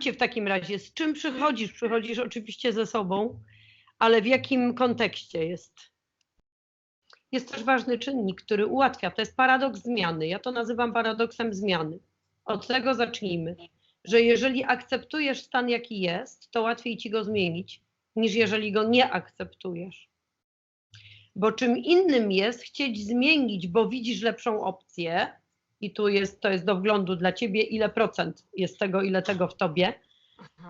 Cię w takim razie, z czym przychodzisz? Przychodzisz oczywiście ze sobą, ale w jakim kontekście jest? Jest też ważny czynnik, który ułatwia. To jest paradoks zmiany. Ja to nazywam paradoksem zmiany. Od tego zacznijmy, że jeżeli akceptujesz stan, jaki jest, to łatwiej ci go zmienić, niż jeżeli go nie akceptujesz. Bo czym innym jest chcieć zmienić, bo widzisz lepszą opcję, i tu jest, to jest do wglądu dla ciebie, ile procent jest tego, ile tego w tobie.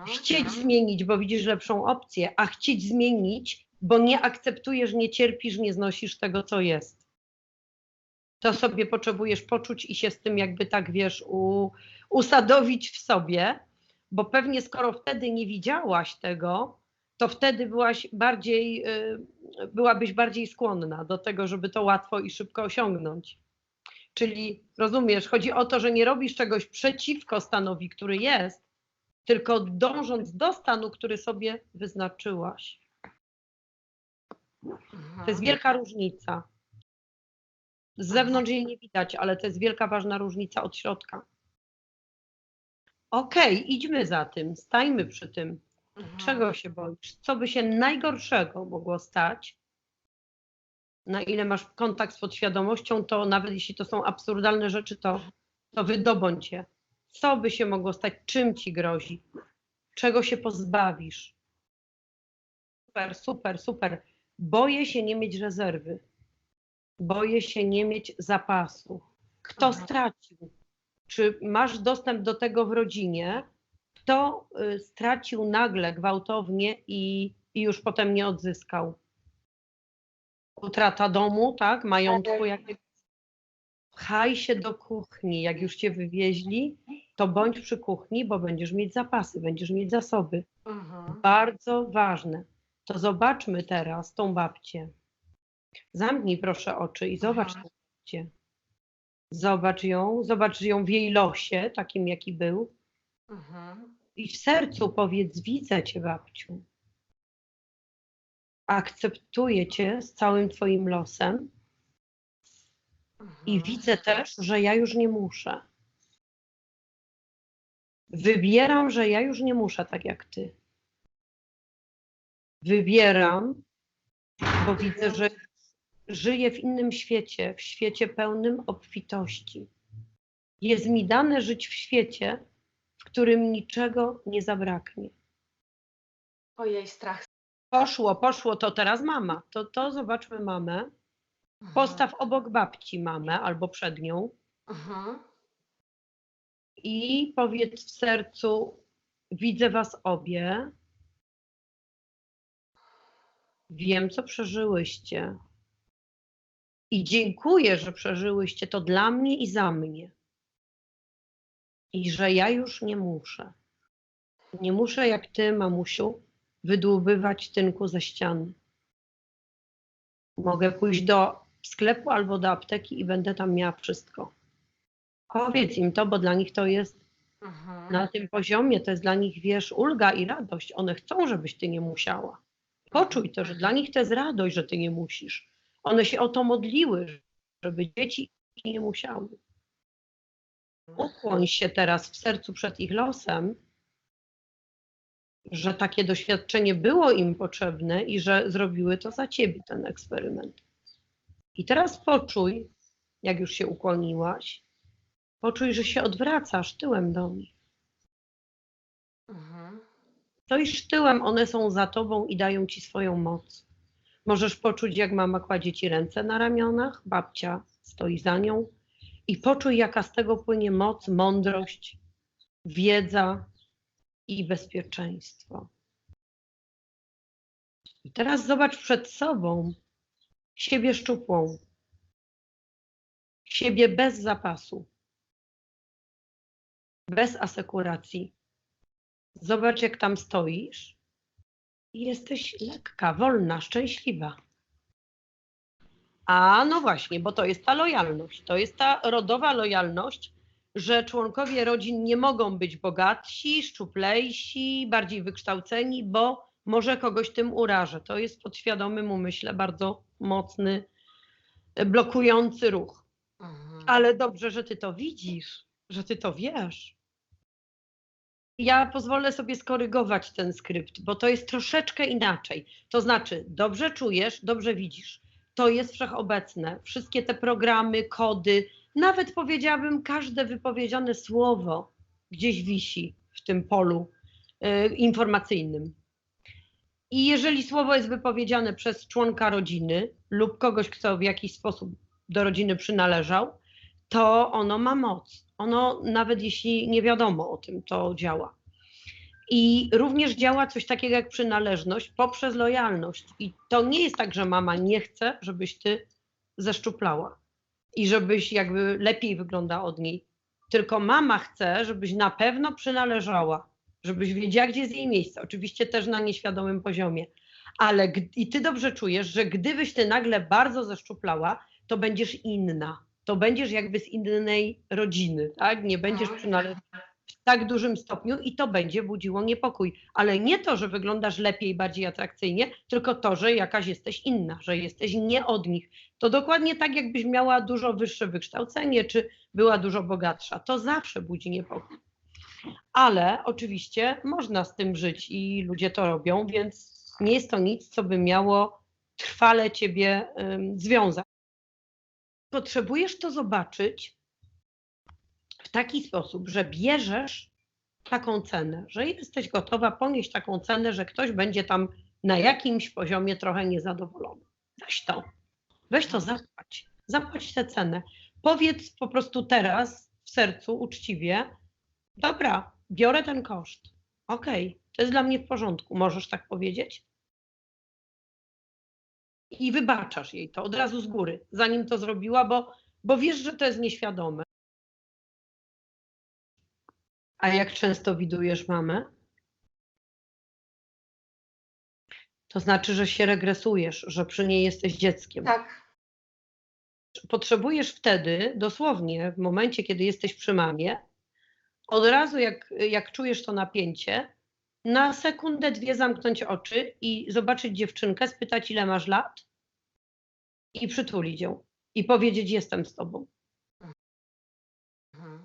Chcieć zmienić, bo widzisz lepszą opcję, a chcieć zmienić, bo nie akceptujesz, nie cierpisz, nie znosisz tego, co jest. To sobie potrzebujesz poczuć i się z tym jakby tak, wiesz, u, usadowić w sobie, bo pewnie skoro wtedy nie widziałaś tego, to wtedy byłaś bardziej, y, byłabyś bardziej skłonna do tego, żeby to łatwo i szybko osiągnąć. Czyli rozumiesz, chodzi o to, że nie robisz czegoś przeciwko stanowi, który jest, tylko dążąc do stanu, który sobie wyznaczyłaś. Aha. To jest wielka różnica. Z zewnątrz jej nie widać, ale to jest wielka, ważna różnica od środka. Okej, idźmy za tym, stajmy przy tym. Czego się boisz? Co by się najgorszego mogło stać? Na ile masz kontakt z podświadomością, to nawet jeśli to są absurdalne rzeczy, to, to wydobądź je. Co by się mogło stać? Czym ci grozi? Czego się pozbawisz? Super, super, super. Boję się nie mieć rezerwy. Boję się nie mieć zapasu. Kto Aha. stracił? Czy masz dostęp do tego w rodzinie? Kto y, stracił nagle, gwałtownie i, i już potem nie odzyskał? Utrata domu, tak? Majątku jakiegoś. Pchaj się do kuchni. Jak już cię wywieźli, to bądź przy kuchni, bo będziesz mieć zapasy, będziesz mieć zasoby. Mhm. Bardzo ważne. To zobaczmy teraz tą babcię. Zamknij proszę oczy i zobacz Aha. tę babcię. Zobacz ją, zobacz ją w jej losie, takim jaki był. Mhm. I w sercu powiedz: Widzę cię, babciu. Akceptuję cię z całym twoim losem i Mhm. widzę też, że ja już nie muszę. Wybieram, że ja już nie muszę tak jak ty. Wybieram, bo widzę, że żyję w innym świecie, w świecie pełnym obfitości. Jest mi dane żyć w świecie, w którym niczego nie zabraknie. Ojej, strach. Poszło, poszło, to teraz mama. To, to zobaczmy mamę. Mhm. Postaw obok babci mamę albo przed nią Mhm. i powiedz w sercu: Widzę was obie. Wiem, co przeżyłyście. I dziękuję, że przeżyłyście to dla mnie i za mnie. I że ja już nie muszę. Nie muszę, jak ty, mamusiu, wydłubywać tynku ze ściany. Mogę pójść do sklepu albo do apteki i będę tam miała wszystko. Powiedz im to, bo dla nich to jest Mhm. na tym poziomie, to jest dla nich, wiesz, ulga i radość. One chcą, żebyś ty nie musiała. Poczuj to, że dla nich to jest radość, że ty nie musisz. One się o to modliły, żeby dzieci nie musiały. Ukłoń się teraz w sercu przed ich losem, że takie doświadczenie było im potrzebne i że zrobiły to za ciebie, ten eksperyment. I teraz poczuj, jak już się ukłoniłaś, poczuj, że się odwracasz tyłem do nich. Mhm. Stoisz tyłem, one są za tobą i dają ci swoją moc. Możesz poczuć, jak mama kładzie ci ręce na ramionach, babcia stoi za nią i poczuj, jaka z tego płynie moc, mądrość, wiedza i bezpieczeństwo. I teraz zobacz przed sobą siebie szczupłą, siebie bez zapasu, bez asekuracji. Zobacz, jak tam stoisz i jesteś lekka, wolna, szczęśliwa. A no właśnie, bo to jest ta lojalność. To jest ta rodowa lojalność, że członkowie rodzin nie mogą być bogatsi, szczuplejsi, bardziej wykształceni, bo może kogoś tym urażę. To jest podświadomym umyśle bardzo mocny, e, blokujący ruch. Mhm. Ale dobrze, że ty to widzisz, że ty to wiesz. Ja pozwolę sobie skorygować ten skrypt, bo to jest troszeczkę inaczej. To znaczy, dobrze czujesz, dobrze widzisz. To jest wszechobecne. Wszystkie te programy, kody, nawet powiedziałabym, każde wypowiedziane słowo gdzieś wisi w tym polu y, informacyjnym. I jeżeli słowo jest wypowiedziane przez członka rodziny lub kogoś, kto w jakiś sposób do rodziny przynależał, to ono ma moc. Ono, nawet jeśli nie wiadomo o tym, to działa. I również działa coś takiego jak przynależność poprzez lojalność. I to nie jest tak, że mama nie chce, żebyś ty zeszczuplała i żebyś jakby lepiej wyglądała od niej. Tylko mama chce, żebyś na pewno przynależała, żebyś wiedziała, gdzie jest jej miejsce. Oczywiście też na nieświadomym poziomie. Ale i ty dobrze czujesz, że gdybyś ty nagle bardzo zeszczuplała, to będziesz inna. To będziesz jakby z innej rodziny, tak? Nie będziesz Mhm. przynależała w tak dużym stopniu i to będzie budziło niepokój. Ale nie to, że wyglądasz lepiej, bardziej atrakcyjnie, tylko to, że jakaś jesteś inna, że jesteś nie od nich. To dokładnie tak, jakbyś miała dużo wyższe wykształcenie, czy była dużo bogatsza. To zawsze budzi niepokój. Ale oczywiście można z tym żyć i ludzie to robią, więc nie jest to nic, co by miało trwale ciebie ym, związać. Potrzebujesz to zobaczyć w taki sposób, że bierzesz taką cenę, że jesteś gotowa ponieść taką cenę, że ktoś będzie tam na jakimś poziomie trochę niezadowolony. Weź to. Weź to, zapłać. Zapłać tę cenę. Powiedz po prostu teraz w sercu uczciwie, dobra, biorę ten koszt. Okej, to jest dla mnie w porządku. Możesz tak powiedzieć? I wybaczasz jej to od razu z góry, zanim to zrobiła, bo, bo wiesz, że to jest nieświadome. A jak często widujesz mamę? To znaczy, że się regresujesz, że przy niej jesteś dzieckiem. Tak. Potrzebujesz wtedy, dosłownie w momencie, kiedy jesteś przy mamie, od razu jak, jak czujesz to napięcie, na sekundę, dwie zamknąć oczy i zobaczyć dziewczynkę, spytać ile masz lat i przytulić ją i powiedzieć jestem z tobą.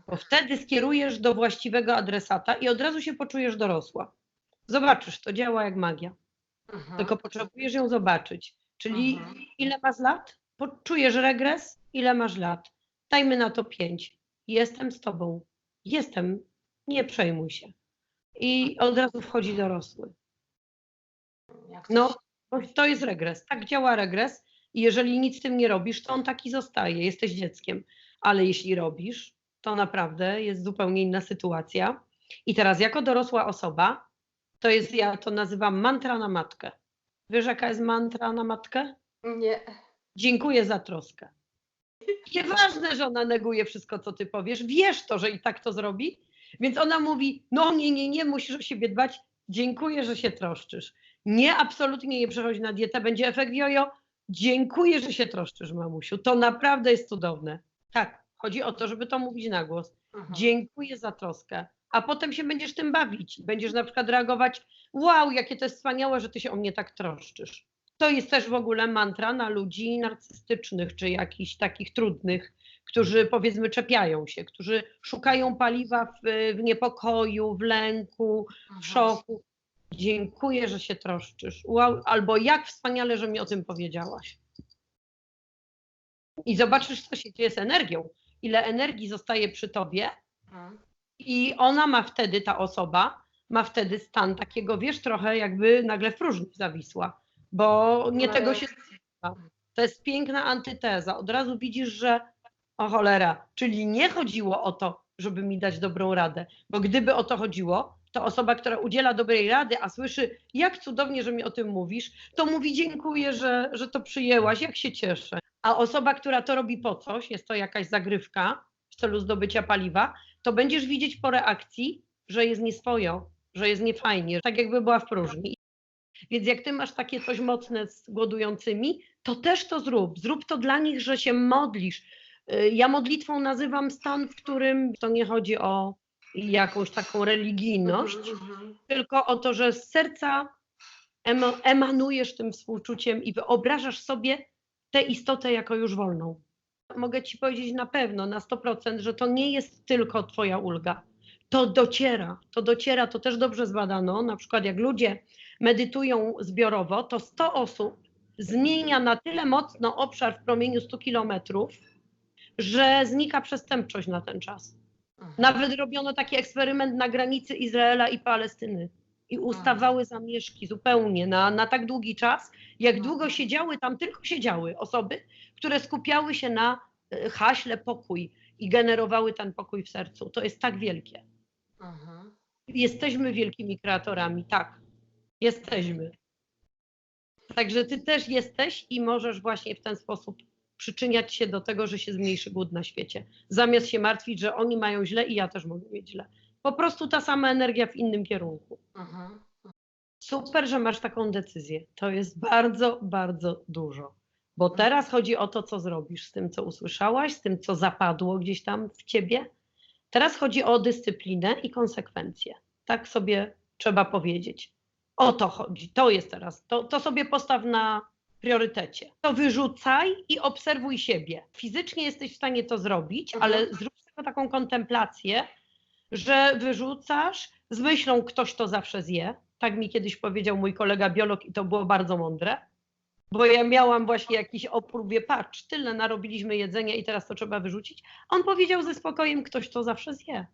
Bo wtedy skierujesz do właściwego adresata i od razu się poczujesz dorosła. Zobaczysz, to działa jak magia. Mhm. Tylko potrzebujesz ją zobaczyć. Czyli Mhm. ile masz lat? Poczujesz regres? Ile masz lat? Dajmy na to pięć. Jestem z tobą. Jestem. Nie przejmuj się. I od razu wchodzi dorosły. No, to jest regres. Tak działa regres. I jeżeli nic z tym nie robisz, to on taki zostaje. Jesteś dzieckiem. Ale jeśli robisz, to naprawdę jest zupełnie inna sytuacja. I teraz, jako dorosła osoba, to jest, ja to nazywam mantra na matkę. Wiesz, jaka jest mantra na matkę? Nie. Dziękuję za troskę. Nieważne, że ona neguje wszystko, co ty powiesz. Wiesz to, że i tak to zrobi. Więc ona mówi: No, nie, nie, nie, musisz o siebie dbać. Dziękuję, że się troszczysz. Nie, absolutnie nie przechodź na dietę, będzie efekt jojo. Dziękuję, że się troszczysz, mamusiu. To naprawdę jest cudowne. Tak, chodzi o to, żeby to mówić na głos. Mhm. Dziękuję za troskę. A potem się będziesz tym bawić. Będziesz na przykład reagować: Wow, jakie to jest wspaniałe, że ty się o mnie tak troszczysz. To jest też w ogóle mantra na ludzi narcystycznych, czy jakichś takich trudnych, którzy powiedzmy czepiają się, którzy szukają paliwa w, w niepokoju, w lęku, w Mhm. szoku. Dziękuję, że się troszczysz. Wow, albo jak wspaniale, że mi o tym powiedziałaś. I zobaczysz, co się dzieje z energią. Ile energii zostaje przy tobie, i ona ma wtedy, ta osoba, ma wtedy stan takiego, wiesz, trochę jakby nagle w próżni zawisła, bo nie tego się spodziewa. To jest piękna antyteza. Od razu widzisz, że o cholera, czyli nie chodziło o to, żeby mi dać dobrą radę, bo gdyby o to chodziło, to osoba, która udziela dobrej rady, a słyszy, jak cudownie, że mi o tym mówisz, to mówi dziękuję, że, że to przyjęłaś, jak się cieszę. A osoba, która to robi po coś, jest to jakaś zagrywka w celu zdobycia paliwa, to będziesz widzieć po reakcji, że jest nieswojo, że jest niefajnie, tak jakby była w próżni. Więc jak ty masz takie coś mocne z głodującymi, to też to zrób. Zrób to dla nich, że się modlisz. Y, Ja modlitwą nazywam stan, w którym to nie chodzi o jakąś taką religijność, Mhm, mhm. tylko o to, że z serca emanujesz tym współczuciem i wyobrażasz sobie tę istotę jako już wolną. Mogę ci powiedzieć na pewno, na 100%, że to nie jest tylko twoja ulga. to dociera, to dociera, to też dobrze zbadano. Na przykład jak ludzie medytują zbiorowo, to 100 osób zmienia na tyle mocno obszar w promieniu 100 kilometrów, że znika przestępczość na ten czas. Nawet robiono taki eksperyment na granicy Izraela i Palestyny. I ustawały zamieszki zupełnie na, na tak długi czas, jak długo siedziały tam, tylko siedziały osoby, które skupiały się na e, haśle pokój i generowały ten pokój w sercu. To jest tak wielkie. Mhm. Jesteśmy wielkimi kreatorami, tak. Jesteśmy. Także ty też jesteś i możesz właśnie w ten sposób przyczyniać się do tego, że się zmniejszy głód na świecie. Zamiast się martwić, że oni mają źle i ja też mogę mieć źle. Po prostu ta sama energia w innym kierunku. Mhm. Super, że masz taką decyzję. To jest bardzo, bardzo dużo. Bo teraz chodzi o to, co zrobisz z tym, co usłyszałaś, z tym, co zapadło gdzieś tam w ciebie. Teraz chodzi o dyscyplinę i konsekwencje. Tak sobie trzeba powiedzieć. O to chodzi. To jest teraz. To, to sobie postaw na priorytecie. To wyrzucaj i obserwuj siebie. Fizycznie jesteś w stanie to zrobić, Mhm. ale zrób z tego taką kontemplację, że wyrzucasz z myślą, ktoś to zawsze zje. Tak mi kiedyś powiedział mój kolega biolog i to było bardzo mądre. Bo ja miałam właśnie jakiś opór, wie, patrz, tyle narobiliśmy jedzenia i teraz to trzeba wyrzucić. On powiedział ze spokojem, ktoś to zawsze zje.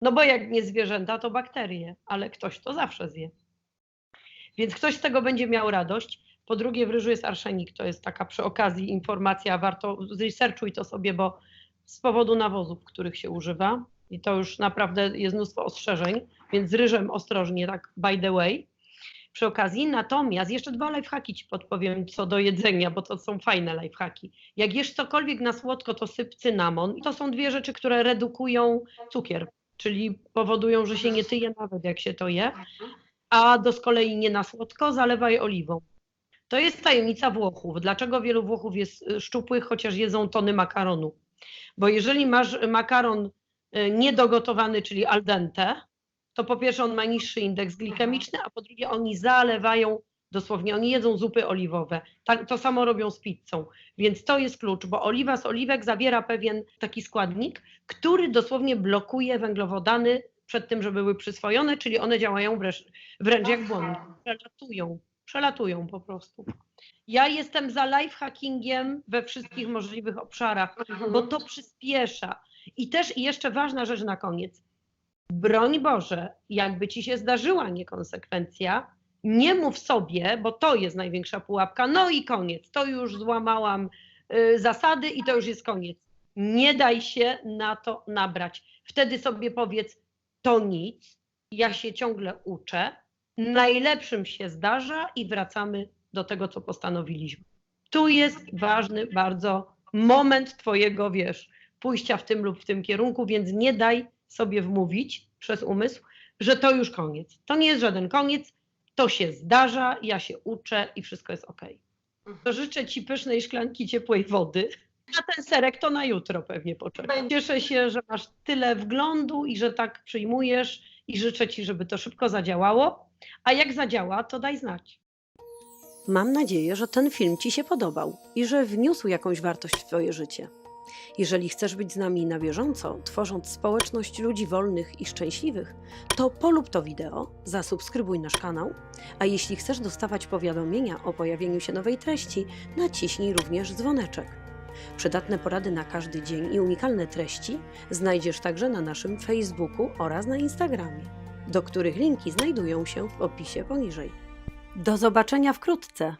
No bo jak nie zwierzęta, to bakterie, ale ktoś to zawsze zje. Więc ktoś z tego będzie miał radość. Po drugie, w ryżu jest arszenik, to jest taka przy okazji informacja, warto, zresearchuj to sobie, bo z powodu nawozów, których się używa, i to już naprawdę jest mnóstwo ostrzeżeń, więc z ryżem ostrożnie, tak by the way, przy okazji. Natomiast jeszcze dwa lifehacki ci podpowiem co do jedzenia, bo to są fajne lifehacki. Jak jesz cokolwiek na słodko, to syp cynamon. I to są dwie rzeczy, które redukują cukier, czyli powodują, że się nie tyje nawet jak się to je. A do z kolei nie na słodko, zalewaj oliwą. To jest tajemnica Włochów. Dlaczego wielu Włochów jest y, szczupłych, chociaż jedzą tony makaronu? Bo jeżeli masz makaron niedogotowany, czyli al dente, to po pierwsze on ma niższy indeks glikemiczny, a po drugie oni zalewają dosłownie, oni jedzą zupy oliwowe. Tak, to samo robią z pizzą. Więc to jest klucz, bo oliwa z oliwek zawiera pewien taki składnik, który dosłownie blokuje węglowodany przed tym, żeby były przyswojone, czyli one działają wręcz, wręcz jak błonnik. Przelatują, przelatują po prostu. Ja jestem za lifehackingiem we wszystkich możliwych obszarach, Mhm. bo to przyspiesza. I też i jeszcze ważna rzecz na koniec. Broń Boże, jakby ci się zdarzyła niekonsekwencja, nie mów sobie, bo to jest największa pułapka, no i koniec, to już złamałam y, zasady i to już jest koniec. Nie daj się na to nabrać. Wtedy sobie powiedz, to nic, ja się ciągle uczę, najlepszym się zdarza i wracamy do tego, co postanowiliśmy. Tu jest ważny bardzo moment Twojego, wiesz, pójścia w tym lub w tym kierunku, więc nie daj sobie wmówić przez umysł, że to już koniec. To nie jest żaden koniec, to się zdarza, ja się uczę i wszystko jest ok. To życzę Ci pysznej szklanki ciepłej wody. A ten serek to na jutro pewnie poczekam. Cieszę się, że masz tyle wglądu i że tak przyjmujesz i życzę Ci, żeby to szybko zadziałało. A jak zadziała, to daj znać. Mam nadzieję, że ten film Ci się podobał i że wniósł jakąś wartość w Twoje życie. Jeżeli chcesz być z nami na bieżąco, tworząc społeczność ludzi wolnych i szczęśliwych, to polub to wideo, zasubskrybuj nasz kanał, a jeśli chcesz dostawać powiadomienia o pojawieniu się nowej treści, naciśnij również dzwoneczek. Przydatne porady na każdy dzień i unikalne treści znajdziesz także na naszym Facebooku oraz na Instagramie, do których linki znajdują się w opisie poniżej. Do zobaczenia wkrótce!